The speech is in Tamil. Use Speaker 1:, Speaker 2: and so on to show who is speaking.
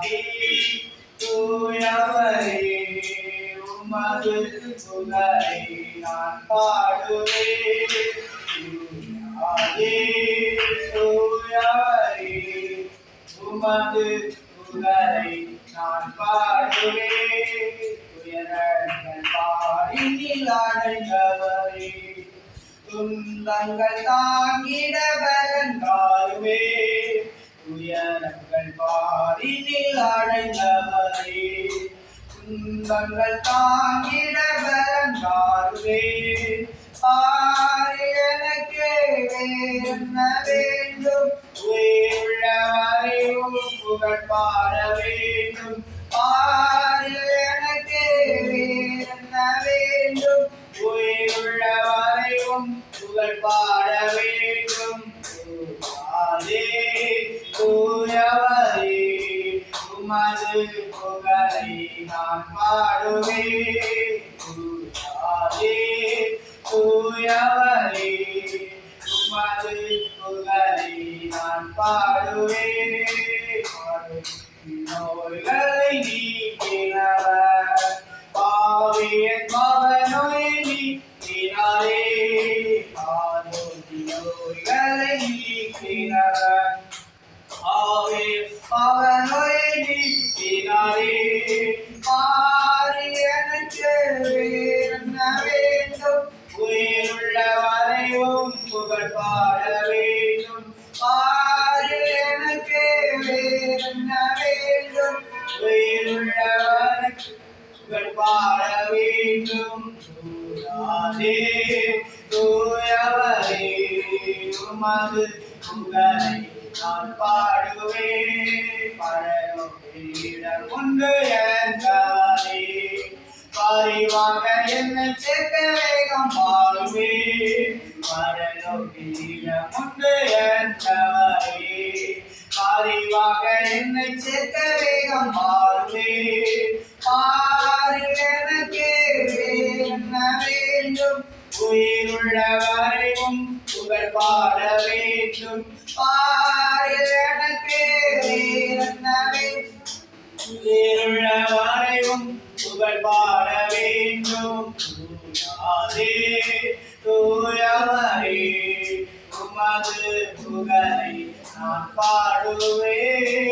Speaker 1: ஆதி தூயவரே உமது புகழை நான் பாடுவேன் தூயவரே உமது புகழை நான் பாடுவேன் துயரங்கள் துன்பங்கள் பாடினில் துன்பங்கள் தாங்கிட பலங்காருவே ஆறு எனக்கு வேண்டும்? உயிருள்ளவரை புகழ் பாட வேண்டும். வேண்டும்? உயிருள்ளவரையும் புகழ் பாட புகழை நான் பாடுவேன் ஆதே தூயவரே உமது புகழை நான் பாடுவேன் நோய்களை நீக்கினவர் பாவியன் மகனோய் நீக்கினாரே ஆரோக்கிய நோய்களை நீக்கினவர் ஆவே அவனோய் நீக்கினாரே ஆரி எனக்கு என்ன வேண்டும்? உயிருள்ள வரையும் புகழ் பாட வேண்டும். ஆரி எனக்கு என்ன வேண்டும்? உயிருள்ள வரை புகழ் பாட வேண்டும். தூயாதே தூயவரே உமது புகழை நான் பாடுவேன். பரலோகிடம் உண்டு என்றாரே பரிவாக என்னை சேர்க்க வேகம் பாடுவே பரலோகிடம் உண்டு என்றாரே பரிவாக என்னை சேர்க்க வேகம் பாடுவே பாரு எனக்கு என்ன வேண்டும். உயிருள்ளவர் புகழ் பாட வேண்டும் பாரு எனக்கு வரையும் புகழ் பாட வேண்டும் தூயாதே தூயவரே உமது புகழை நான் பாடுவேன்.